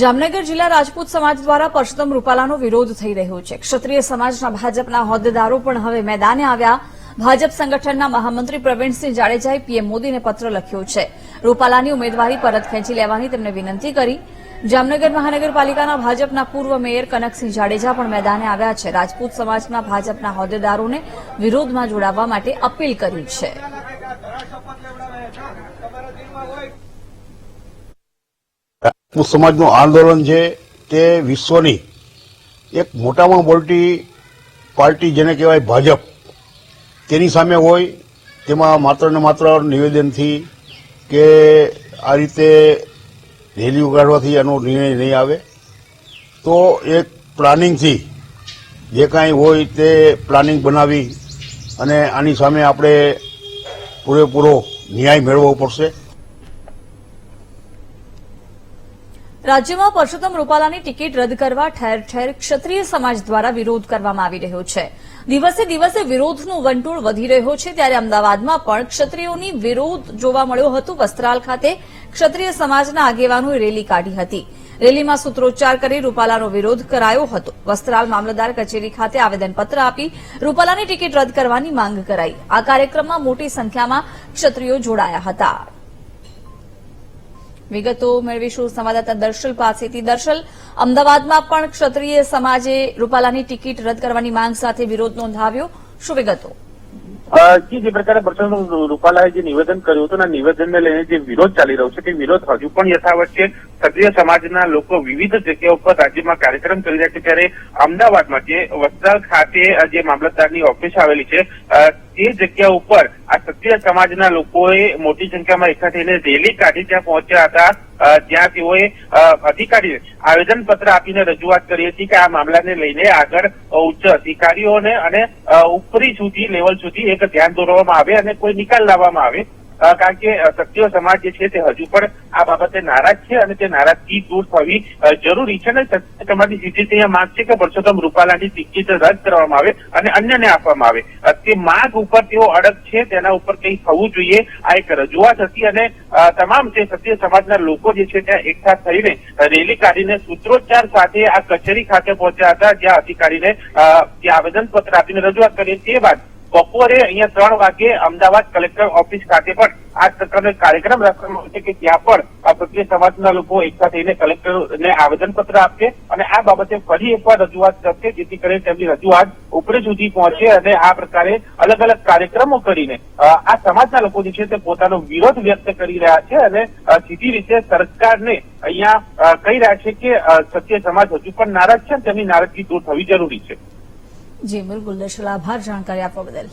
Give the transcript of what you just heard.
જામનગર જિલ્લા રાજપૂત સમાજ દ્વારા પરસોત્તમ રૂપાલાનો વિરોધ થઈ રહ્યો છે. ક્ષત્રિય સમાજના ભાજપના હોદ્દેદારો પણ હવે મેદાને આવ્યા. ભાજપ સંગઠનના મહામંત્રી પ્રવીણસિંહ જાડેજાએ પીએમ મોદીને પત્ર લખ્યો છે. રૂપાલાની ઉમેદવારી પરત ખેંચી લેવાની તેમને વિનંતી કરી. જામનગર મહાનગરપાલિકાના ભાજપના પૂર્વ મેયર કનકસિંહ જાડેજા પણ મેદાને આવ્યા છે. રાજપૂત સમાજના ભાજપના હોદ્દેદારોને વિરોધમાં જોડાવા માટે અપીલ કરી છે. રાજપૂત સમાજનું આંદોલન છે તે વિશ્વની એક મોટામાં મોટી પાર્ટી જેને કહેવાય ભાજપ. તેની સામે હોય તેમાં માત્ર ને માત્ર નિવેદનથી કે આ રીતે રેલી ઉગાડવાથી એનો નિર્ણય નહીં આવે. તો એક પ્લાનિંગથી જે કાંઈ હોય તે પ્લાનિંગ બનાવી અને આની સામે આપણે પૂરેપૂરો ન્યાય મેળવવો પડશે. રાજ્યમાં પરસોત્તમ રૂપાલાની ટિકિટ રદ કરવા ઠેર ઠેર ક્ષત્રિય સમાજ દ્વારા વિરોધ કરવામાં આવી રહ્યો છે. દિવસે દિવસે વિરોધનું વંટોળ વધી રહ્યો છે ત્યારે અમદાવાદમાં પણ ક્ષત્રિયોની વિરોધ જોવા મળ્યો હતો. વસ્ત્રાલ ખાતે ક્ષત્રિય સમાજના આગેવાનોએ રેલી કાઢી હતી. રેલીમાં સૂત્રોચ્ચાર કરી રૂપાલાનો વિરોધ કરાયો હતો. વસ્ત્રાલ મામલતદાર કચેરી ખાતે આવેદનપત્ર આપી રૂપાલાની ટિકિટ રદ કરવાની માંગ કરાઈ. આ કાર્યક્રમમાં મોટી સંખ્યામાં ક્ષત્રિયો જોડાયા હતા. વિગતો મેળવીશું. સંવાદદાતા દર્શલ પાસેથી. દર્શલ, અમદાવાદમાં પણ ક્ષત્રિય સમાજે રૂપાલાની ટિકિટ રદ કરવાની માંગ સાથે વિરોધ નોંધાવ્યો. શું વિગતો? જી, જે પ્રકારે પરસોત્તમ રૂપાલાએ જે નિવેદન કર્યું હતું નિવેદનને લઈને જે વિરોધ ચાલી રહ્યો છે, તે વિરોધ હજુ પણ યથાવત છે. ક્ષત્રિય સમાજના લોકો વિવિધ જગ્યાઓ પર રાજ્યમાં કાર્યક્રમ કરી રહ્યા છે, ત્યારે અમદાવાદમાં જે વસ્ત્રાલ ખાતે જે મામલતદારની ઓફિસ આવેલી છે તે જગ્યા ઉપર આ ક્ષત્રિય સમાજના લોકોએ મોટી સંખ્યામાં એકઠા થઈને રેલી કાઢી ત્યાં પહોંચ્યા હતા. જ્યાં તેઓએ અધિકારીને આવેદન પત્ર આપીને રજૂઆત કરી હતી કે આ મામલાને લઈને આગળ ઉચ્ચ અધિકારીઓને અને ઉપરી સુધી, લેવલ સુધી એક ધ્યાન દોરવામાં આવે અને કોઈ નિકાલ લાવવામાં આવે કારણ કે સક્રિય સમાજ જે છે તે હજુ પણ આ બાબતે નારાજ છે અને તે નારાજગી દૂર થવી જરૂરી છે અને સમાજની સીધી અહીંયા માંગ છે કે પરસોત્તમ રૂપાલાની ટિકિટ રદ કરવામાં આવે અને અન્યને આપવામાં આવે. તે માંગ ઉપર તેઓ અડગ છે તેના ઉપર કંઈ થવું જોઈએ આ એક રજૂઆત હતી અને તમામ જે સક્રિય સમાજના લોકો જે છે ત્યાં એકઠા થઈને રેલી કાઢીને સૂત્રોચ્ચાર સાથે આ કચેરી ખાતે પહોંચ્યા હતા જ્યાં અધિકારીને અ, જે આવેદનપત્ર આપીને રજૂઆત કરી. તે બાદ બપોરે અહીંયા ત્રણ વાગે અમદાવાદ કલેક્ટર ઓફિસ ખાતે પણ આ પ્રકારનો કાર્યક્રમ રાખવામાં આવશે કે ત્યાં પણ ક્ષત્રિય સમાજના લોકો એકઠા થઈને કલેક્ટરને આવેદનપત્ર આપશે અને આ બાબતે ફરી એકવાર રજૂઆત કરશે, જેથી કરીને તેમની રજૂઆત ઉપરે સુધી પહોંચે અને આ પ્રકારે અલગ અલગ કાર્યક્રમો કરીને આ સમાજના લોકો જે છે તે પોતાનો વિરોધ વ્યક્ત કરી રહ્યા છે અને સીધી રીતે સરકારને અહીંયા કહી રહ્યા છે કે સત્ય સમાજ હજુ પણ નારાજ છે તેમની નારાજગી દૂર થવી જરૂરી છે. જી બિલકુલ દર્શલ આભાર જાણકારી આપવા બદલ